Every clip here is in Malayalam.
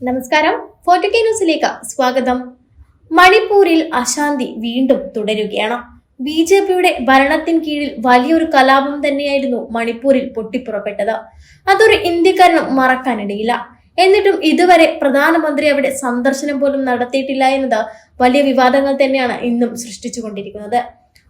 നമസ്കാരം. ഫോർട്ടിക്കെ ന്യൂസിലേക്ക് സ്വാഗതം. മണിപ്പൂരിൽ അശാന്തി വീണ്ടും തുടരുകയാണ്. ബി ജെ പിയുടെ ഭരണത്തിന് കീഴിൽ വലിയൊരു കലാപം തന്നെയായിരുന്നു മണിപ്പൂരിൽ പൊട്ടിപ്പുറപ്പെട്ടത്. അതൊരു ഇന്ത്യക്കാരനും മറക്കാനിടയില്ല. എന്നിട്ടും ഇതുവരെ പ്രധാനമന്ത്രി അവിടെ സന്ദർശനം പോലും നടത്തിയിട്ടില്ല എന്നത് വലിയ വിവാദങ്ങൾ തന്നെയാണ് ഇന്നും സൃഷ്ടിച്ചുകൊണ്ടിരിക്കുന്നത്.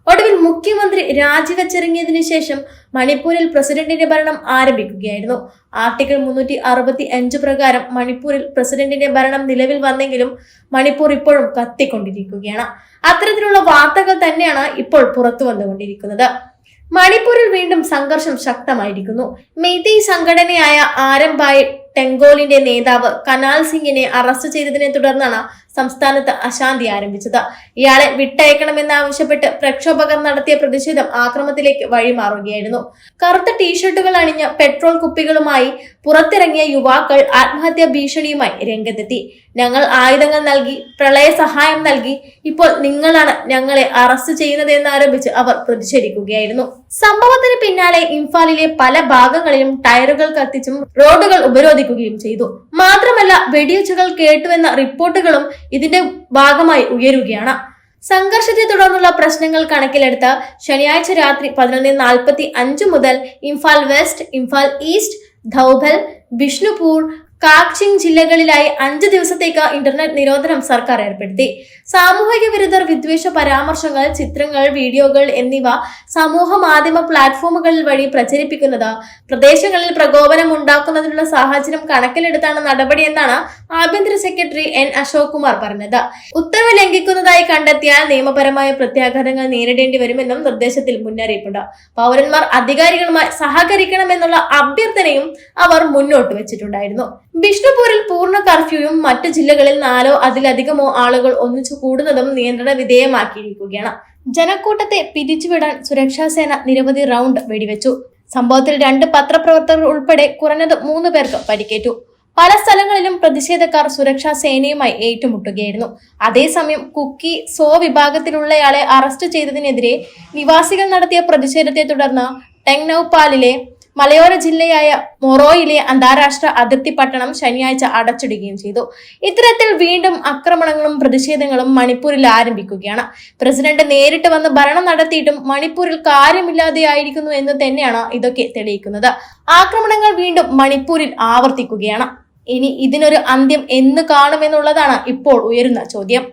ഒടുവിൽ മുഖ്യമന്ത്രി രാജിവെച്ചിറങ്ങിയതിനു ശേഷം മണിപ്പൂരിൽ പ്രസിഡന്റിന്റെ ഭരണം ആരംഭിക്കുകയായിരുന്നു. ആർട്ടിക്കിൾ മുന്നൂറ്റി അറുപത്തി അഞ്ച് പ്രകാരം മണിപ്പൂരിൽ പ്രസിഡന്റിന്റെ ഭരണം നിലവിൽ വന്നെങ്കിലും മണിപ്പൂർ ഇപ്പോഴും കത്തിക്കൊണ്ടിരിക്കുകയാണ്. അത്തരത്തിലുള്ള വാർത്തകൾ തന്നെയാണ് ഇപ്പോൾ പുറത്തു വന്നുകൊണ്ടിരിക്കുന്നത്. മണിപ്പൂരിൽ വീണ്ടും സംഘർഷം ശക്തമായിരിക്കുന്നു. മെയ്തി സംഘടനയായ ആരംഭായ ടെങ്കോലിന്റെ നേതാവ് കനാൽ സിംഗിനെ അറസ്റ്റ് ചെയ്തതിനെ തുടർന്നാണ് സംസ്ഥാനത്ത് അശാന്തി ആരംഭിച്ചത്. ഇയാളെ വിട്ടയക്കണമെന്നാവശ്യപ്പെട്ട് പ്രക്ഷോഭകർ നടത്തിയ പ്രതിഷേധം ആക്രമത്തിലേക്ക് വഴിമാറുകയായിരുന്നു. കറുത്ത ടീഷർട്ടുകൾ അണിഞ്ഞ പെട്രോൾ കുപ്പികളുമായി പുറത്തിറങ്ങിയ യുവാക്കൾ ആത്മഹത്യാ ഭീഷണിയുമായി രംഗത്തെത്തി. ഞങ്ങൾ ആയുധങ്ങൾ നൽകി പ്രളയ സഹായം നൽകി ഇപ്പോൾ നിങ്ങളാണ് ഞങ്ങളെ അറസ്റ്റ് ചെയ്യുന്നത് എന്നാരോപിച്ച് അവർ പ്രതിഷേധിക്കുകയായിരുന്നു. സംഭവത്തിന് പിന്നാലെ ഇംഫാലിലെ പല ഭാഗങ്ങളിലും ടയറുകൾ കത്തിച്ചും റോഡുകൾ ഉപരോധിക്കുകയും ചെയ്തു. മാത്രമല്ല വെടിയൊച്ചകൾ കേട്ടുവെന്ന റിപ്പോർട്ടുകളും ഇതിന്റെ ഭാഗമായി ഉയരുകയാണ്. സംഘർഷത്തെ തുടർന്നുള്ള പ്രശ്നങ്ങൾ കണക്കിലെടുത്ത് ശനിയാഴ്ച രാത്രി പതിനൊന്ന് നാൽപ്പത്തി അഞ്ച് മുതൽ ഇംഫാൽ വെസ്റ്റ് ഇംഫാൽ ഈസ്റ്റ് ധൗബൽ ബിഷ്ണുപൂർ കാക്ചിങ് ജില്ലകളിലായി അഞ്ച് ദിവസത്തേക്ക് ഇന്റർനെറ്റ് നിരോധനം സർക്കാർ ഏർപ്പെടുത്തി. സാമൂഹിക വിരുദ്ധർ വിദ്വേഷ പരാമർശങ്ങൾ ചിത്രങ്ങൾ വീഡിയോകൾ എന്നിവ സമൂഹ മാധ്യമ പ്ലാറ്റ്ഫോമുകളിൽ വഴി പ്രചരിപ്പിക്കുന്നത് പ്രദേശങ്ങളിൽ പ്രകോപനം ഉണ്ടാക്കുന്നതിനുള്ള സാഹചര്യം കണക്കിലെടുത്താണ് നടപടിയെന്നാണ് ആഭ്യന്തര സെക്രട്ടറി എൻ അശോക് കുമാർ പറഞ്ഞത്. ഉത്തരവ് ലംഘിക്കുന്നതായി കണ്ടെത്തിയാൽ നിയമപരമായ പ്രത്യാഘാതങ്ങൾ നേരിടേണ്ടി വരുമെന്നും നിർദ്ദേശത്തിൽ മുന്നറിയിപ്പുണ്ട്. പൗരന്മാർ അധികാരികളുമായി സഹകരിക്കണമെന്നുള്ള അഭ്യർത്ഥനയും അവർ മുന്നോട്ട് വെച്ചിട്ടുണ്ടായിരുന്നു. ബിഷ്ണുപൂരിൽ പൂർണ കർഫ്യൂയും മറ്റ് ജില്ലകളിൽ നാലോ അതിലധികമോ ആളുകൾ ഒന്നിച്ചു കൂടുന്നതും നിയന്ത്രണ വിധേയമാക്കിയിരിക്കുകയാണ്. ജനക്കൂട്ടത്തെ പിരിച്ചുവിടാൻ സുരക്ഷാ സേന നിരവധി റൗണ്ട് വെടിവെച്ചു. സംഭവത്തിൽ രണ്ട് പത്രപ്രവർത്തകർ ഉൾപ്പെടെ കുറഞ്ഞത് മൂന്ന് പേർക്ക് പരിക്കേറ്റു. പല സ്ഥലങ്ങളിലും പ്രതിഷേധക്കാർ സുരക്ഷാ സേനയുമായി ഏറ്റുമുട്ടുകയായിരുന്നു. അതേസമയം കുക്കി സോ വിഭാഗത്തിലുള്ളയാളെ അറസ്റ്റ് ചെയ്തതിനെതിരെ നിവാസികൾ നടത്തിയ പ്രതിഷേധത്തെ തുടർന്ന് ടെങ്നൌപാലിലെ മലയോര ജില്ലയായ മൊറോയിലെ അന്താരാഷ്ട്ര അതിർത്തി പട്ടണം ശനിയാഴ്ച അടച്ചിടുകയും ചെയ്തു. ഇത്തരത്തിൽ വീണ്ടും ആക്രമണങ്ങളും പ്രതിഷേധങ്ങളും മണിപ്പൂരിൽ ആരംഭിക്കുകയാണ്. പ്രസിഡന്റ് നേരിട്ട് വന്ന് ഭരണം നടത്തിയിട്ടും മണിപ്പൂരിൽ കാര്യമില്ലാതെയായിരിക്കുന്നു എന്ന് തന്നെയാണ് ഇതൊക്കെ തെളിയിക്കുന്നത്. ആക്രമണങ്ങൾ വീണ്ടും മണിപ്പൂരിൽ ആവർത്തിക്കുകയാണ്. ഇനി ഇതിനൊരു അന്ത്യം എന്ന് കാണുമെന്നുള്ളതാണ് ഇപ്പോൾ ഉയരുന്ന ചോദ്യം.